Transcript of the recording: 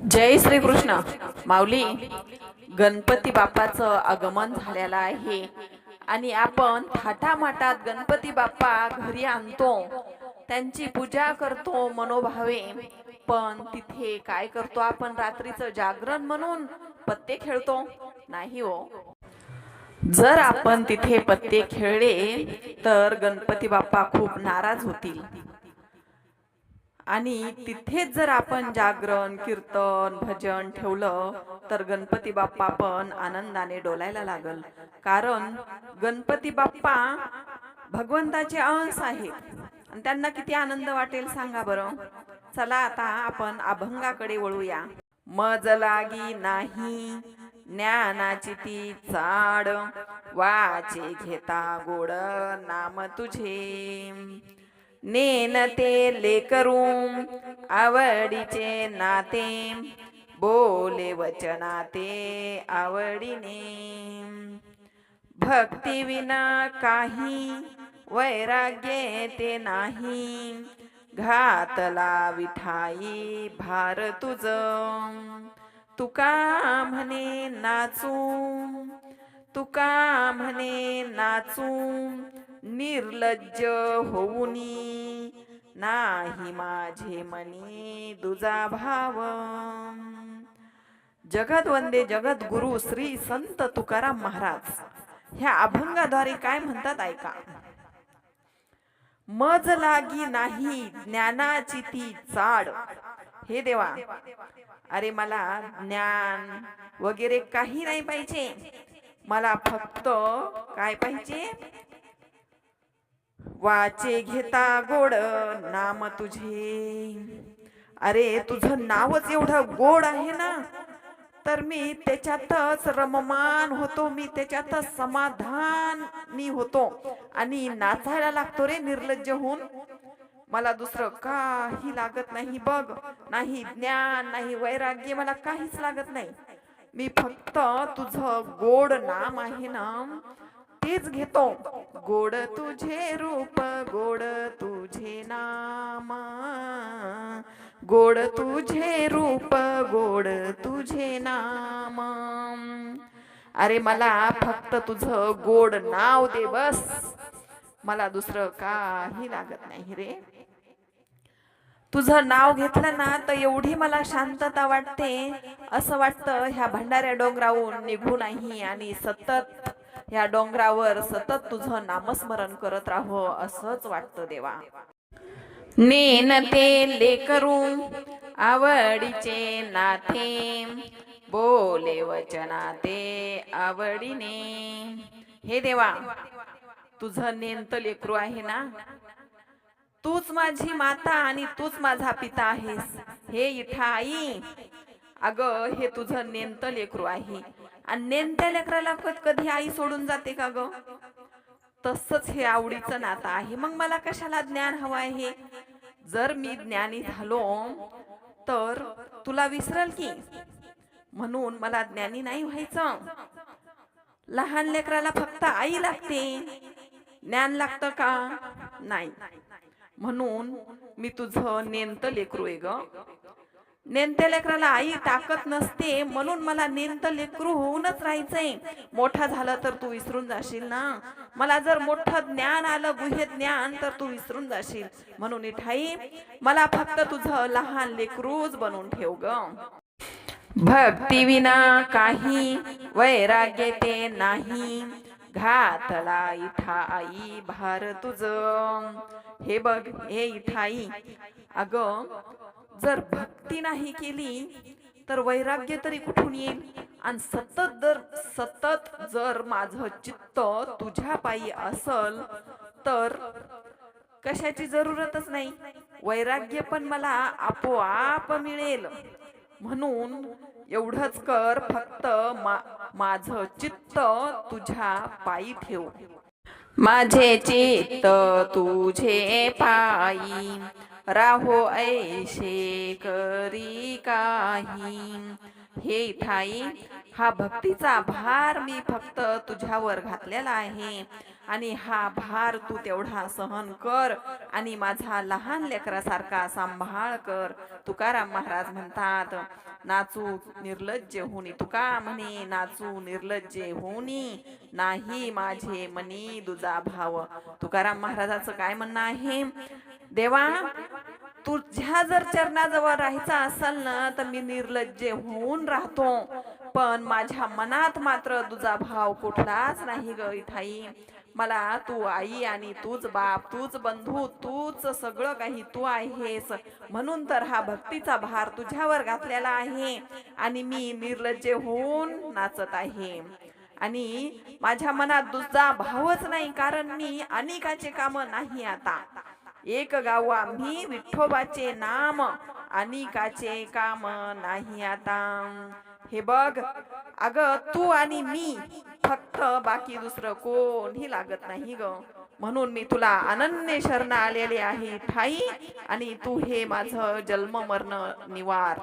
जय श्रीकृष्ण. माऊली गणपती बाप्पाचं आगमन झालेलं आहे. आणि आपण थाटामाटात गणपती बाप्पा घरी आणतो. त्यांची पूजा करतो मनोभावे. पण तिथे काय करतो आपण? रात्रीचं जागरण म्हणून पत्ते खेळतो. नाही हो. जर आपण तिथे पत्ते खेळले तर गणपती बाप्पा खूप नाराज होतील. आणि तिथेच जर आपण जागरण कीर्तन भजन ठेवलं तर गणपती बाप्पा पण आनंदाने डोलायला लागल. कारण गणपती बाप्पा भगवंताचे अंश आहेत. आणि त्यांना किती आनंद वाटेल सांगा बरं? चला आता आपण अभंगाकडे वळूया. मज लागी नाही ज्ञानाची ती चाड वाचे घेता गोड नाम तुझे. नेन ते लेकरू आवडीचे नाते बोले वचनाते आवडीने. भक्ती विना काही वैराग्य ते नाही. घातला विठाई भार तुझ. तुका म्हणे नाचू तुका म्हणे नाचू. निर्लज्ज होऊनी. नाही माझे मनी दुजा भाव. जगत वंदे जगत गुरु श्री संत तुकाराम महाराज. ह्या अभंगाद्वारे काय म्हणतात ऐका. मज लागी नाही ज्ञानाची ती चाड. हे देवा. अरे मला ज्ञान वगैरे काही नाही पाहिजे. मला फक्त काय पाहिजे? वाचे घेता गोड नाम तुझे. अरे तुझं नावच एवढं गोड आहे ना? तर मी त्याच्यातच रममान होतो मी त्याच्यातच समाधानी होतो आणि नाचायला लागतो रे निर्लज्ज होऊन. मला दुसरं काही लागत नाही बघ नाही ज्ञान नाही वैराग्य मला काहीच लागत नाही. मी फक्त तुझं गोड नाम आहे ना तेच घेतो. गोड तुझे रूप गोड तुझे नाम. गोड तुझे रूप गोड तुझे नाम. अरे मला फक्त तुझं गोड नाव दे बस. मला दुसरं काही लागत नाही रे. तुझं नाव घेतलं ना तर एवढी मला शांतता वाटते. असं वाटतं ह्या भंडाऱ्या डोंगरावरून निघू नाही आणि सतत ह्या डोंगरावर सतत तुझं नामस्मरण करत राहो असंच वाटतं देवा. नेन ते लेकरू आवडीचे नाथे बोले वचना ते आवडीने. हे देवा तुझं नेंत लेकरू आहे ना? तूच माझी माता आणि तूच माझा पिता आहेस. हे इठा आई अग हे तुझं नेंत लेकरू आहे. आणि नेमत्या लेकराला कधी आई सोडून जाते का ग? तसंच हे आवडीचं नातं आहे. मग मला कशाला ज्ञान हवं आहे? जर मी ज्ञानी झालो तर तुला विसरल की? म्हणून मला ज्ञानी नाही व्हायचं. लहान लेकराला फक्त आई लागते. ज्ञान लागतं का? नाही. म्हणून मी तुझं नेमतं लेकरू आहे ग. नेंत्या लेकराला आई ताकत नसते म्हणून मला नेंत लेकरू होऊनच राहायचंय. मोठा झाला तर तू विसरून जाशील ना? मला जर मोठं ज्ञान आलं गुहे ज्ञान तर तू विसरून जाशील. म्हणून इठाई मला फक्त तुझं लहान लेकरूच बनवून ठेव ग. भक्ती विना काही वैराग्य ते नाही. घातला इठा आई भार तुझ. हे बघ हे इठाई अग जर भक्ती नाही केली तर वैराग्य तरी कुठून येईल? आणि सतत जर सतत जर माझं चित्त तुझ्या पायी असल तर कशाची जरूरतच नाही. वैराग्य पण मला आपोआप मिळेल. म्हणून एवढंच कर फक्त मा माझं चित्त तुझ्या पायी ठेव. माझे चित्त तुझे पायी राहो ऐशे करी काही. हे ठाई हा भक्तीचा भार मी फक्त तुझ्यावर घातलेला आहे. आणि हा भार तू तेवढा सहन कर आणि माझा लहान लेकरासारखा सांभाळ कर. तुकाराम महाराज म्हणतात नाचू निर्लज्ज होनी तुका म्हणे नाचू निर्लज्ज होणी नाही माझे मनी दुजा भाव. तुकाराम महाराजाचं काय म्हणणं आहे? देवा तुझ्या जर चरणाजवळ राहायचं असेल ना तर मी निर्लज्ज होऊन राहतो. पण माझ्या मनात मात्र तुझा भाव कुठलाच नाही ग इथाई. मला तू आई आणि तूच बाप तूच बंधू तूच सगळं काही तू आहेस. म्हणून तर हा भक्तीचा भार तुझ्यावर घातलेला आहे आणि मी निर्लज्ज होऊन नाचत आहे. आणि माझ्या मनात दुसरा भावच नाही कारण मी अनेकाचे काम नाही आता. एक गावा मी विठ्ठोबाचे नाम अनिकाचे काम नाही आता. हे बघ अग तू आणि मी फक्त बाकी दुसरं कोणी लागत नाही ग. म्हणून मी तुला अनन्य शरण आलेले आहे ठाई. आणि तू हे माझं जन्म मरण निवार.